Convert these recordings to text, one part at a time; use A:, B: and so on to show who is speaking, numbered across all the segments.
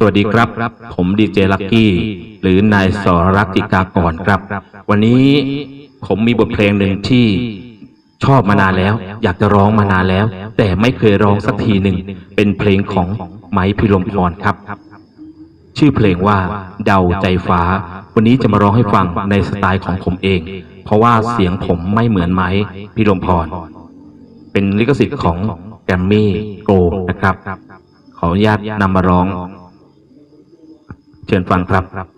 A: สวัสดีครับ ผมดีเจลักกี้ หรือนายสรรักษ์จิกากรครับ วันนี้ผมมีบทเพลงหนึ่งที่ชอบมานานแล้ว อยากจะร้องมานานแล้ว แต่ไม่เคยร้องสักทีหนึ่ง เป็นเพลงของไหมพิรมพรครับ ชื่อเพลงว่าเดาใจฟ้า วันนี้จะมาร้องให้ฟังในสไตล์ของผมเอง เพราะว่าเสียงผมไม่เหมือนไหมพิรมพร เป็นลิขสิทธิ์ของแกรมมี่โกนะครับ ขออนุญาตนำมาร้อง เชิญฟังครับ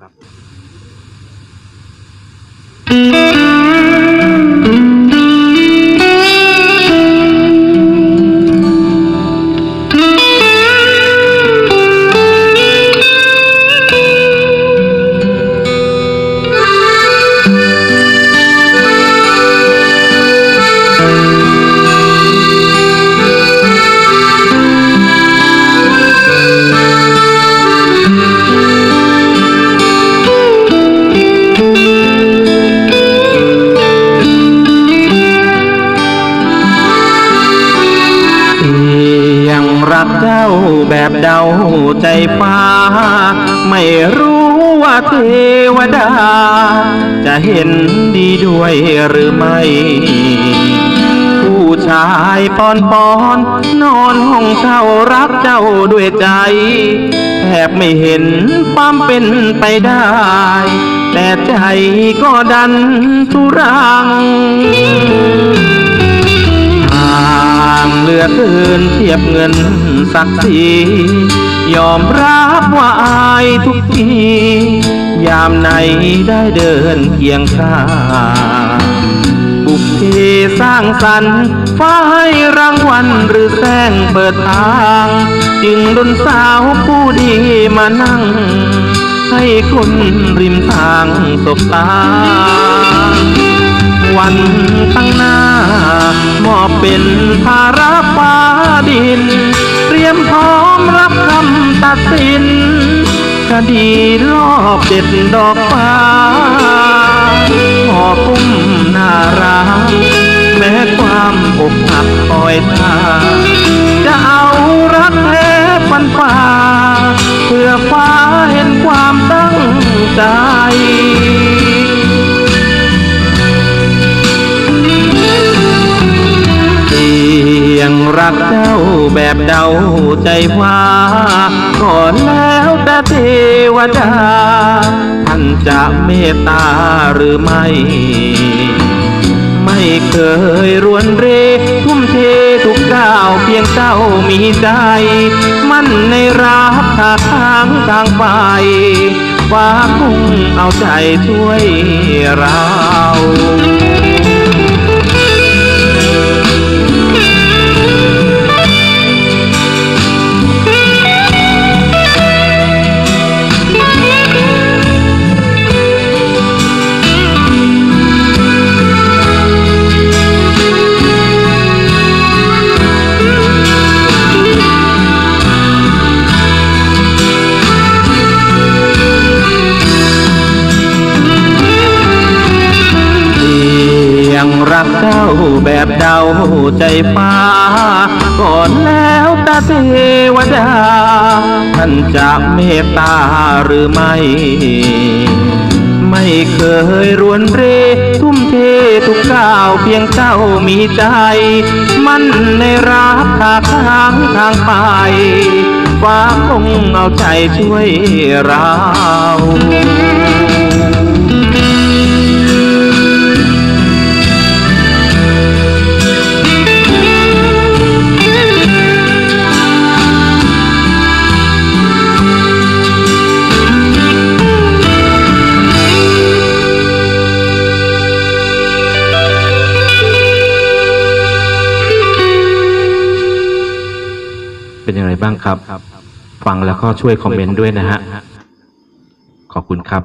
A: แบบเดาใจฟ้า ไม่รู้ว่าเทวดา จะเห็นดีด้วยหรือไม่ ผู้ชายปอนปอนนอนห้องเช่ารักเจ้าด้วยใจ แทบไม่เห็นความเป็นไปได้ แต่ใจก็ดันทุรังางเหลือเกินเทียบเงินศักดิ์ศรียอมรับว่าอายทุกที ยามไหนได้เดินเคียงข้างบุกเพสร้างสรรค์ฟ้าให้รางวัลหรือแสงเปิดทาง จึงดนสาวผู้ดีมานั่ง ให้คนริมทางสบตา วันตั้งหน้า นภาระฟ้าดิน เตรียมพร้อมรับคำตัดสิน คดีรอบเด็ดดอกฟ้าหอกุ้มนารักแม้ความอกหักคอยตา แบบเดาใจว่าก่อนแล้วแต่เทวดา ท่านจะเมตตาหรือไม่ ไม่เคยรวนเรทุ่มเททุกก้าวเพียงเจ้ามีใจ มั่นในรักทาทางทางไปฟ้าคงเอาใจช่วยเรา เจ้าแบบเดาใจฟ้า ก่อนแล้วตาเทวดา ท่านจะเมตตาหรือไม่ ไม่เคยรวนเร ทุ่มเททุกก้าวเพียงเจ้ามีใจ มั่นในรักทาทางทางไปฟ้าคงเอาใจช่วยเรา เป็นยังไงบ้างครับ ฟังแล้วก็ช่วยคอมเมนต์ด้วยนะฮะ ขอบคุณครับ